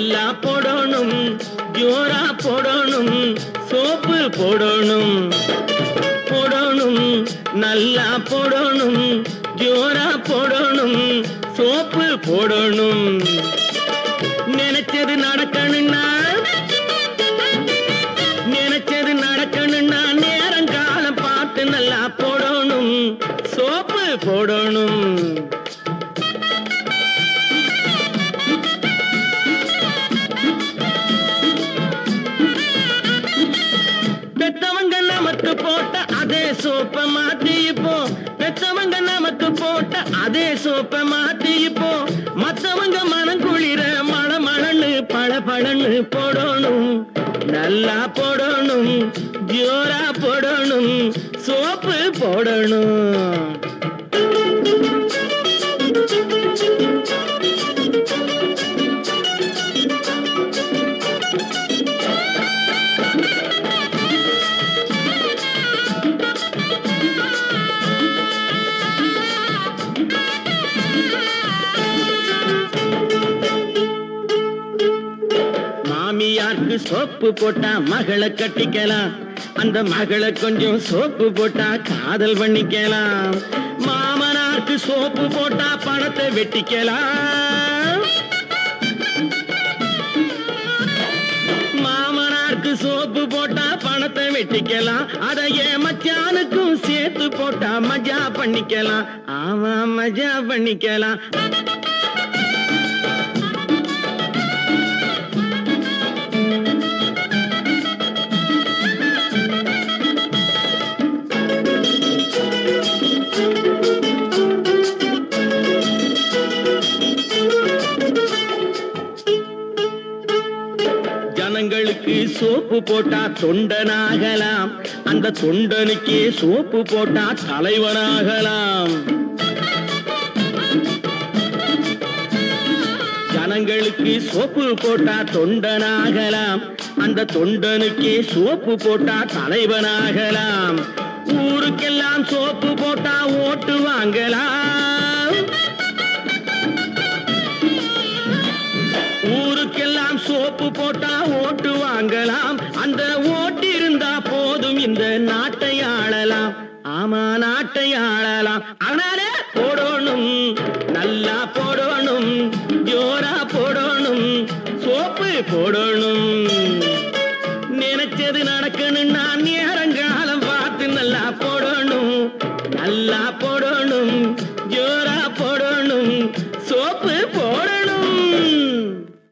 குல்லா போடணும் ஜோரா போடணும் சோப்பு போடணும். போடணும் நல்லா போடணும் ஜோரா போடணும் சோப்பு போடணும். நினைச்சது நடக்கணும்னா நினைச்சது நடக்கணும்னா நேரங்காலம் பார்த்து நல்லா போடணும் சோப்பு போடணும். சோப்ப மாத்தி இப்போ பெத்தவங்க நமக்கு போட்ட அதே சோப்ப மாத்தி இப்போ மத்தவங்க மனம் குளிர மழ மழன்னு பழ பழன்னு போடணும். நல்லா போடணும் ஜோரா போடணும் சோப்பு போடணும். மாமியாருக்கு சோப்பு போட்டா மகளை கட்டிக்கலாம். அந்த மகளை கொஞ்சம் சோப்பு போட்டா காதல் பண்ணிக்கலாம். மாமனாருக்கு சோப்பு போட்டா பணத்தை வெட்டிக்கலாம். மாமனாருக்கு சோப்பு போட்டா பணத்தை வெட்டிக்கலாம். அதையே மச்சானுக்கும் சேர்த்து போட்டா மஜா பண்ணிக்கலாம். ஆமா மஜா பண்ணிக்கலாம். பாதங்களுக்கு சோப்பு போட்டா தொண்டனாகலாம். அந்த தொண்டனுக்கே சோப்பு போட்டா தலைவனாகலாம். ஜனங்களுக்கு சோப்பு போட்டா தொண்டனாகலாம். அந்த தொண்டனுக்கே சோப்பு போட்டா தலைவனாகலாம். ஊருக்கெல்லாம் சோப்பு போட்டா ஓட்டு வாங்கலாம். ஊருக்கெல்லாம் போட்டா ஓட்டு வாங்கலாம். அந்த ஓட்டு இருந்தா போதும் இந்த நாட்டை ஆளலாம். ஆமா நாட்டை ஆளலாம். அதனால போடணும் நல்லா போடணும் ஜோரா போடணும் சோப்பு போடணும். நினைச்சது நடக்கணும்னா நேரங்காலம் பார்த்து நல்லா போடணும் நல்லா போடணும் ஜோரா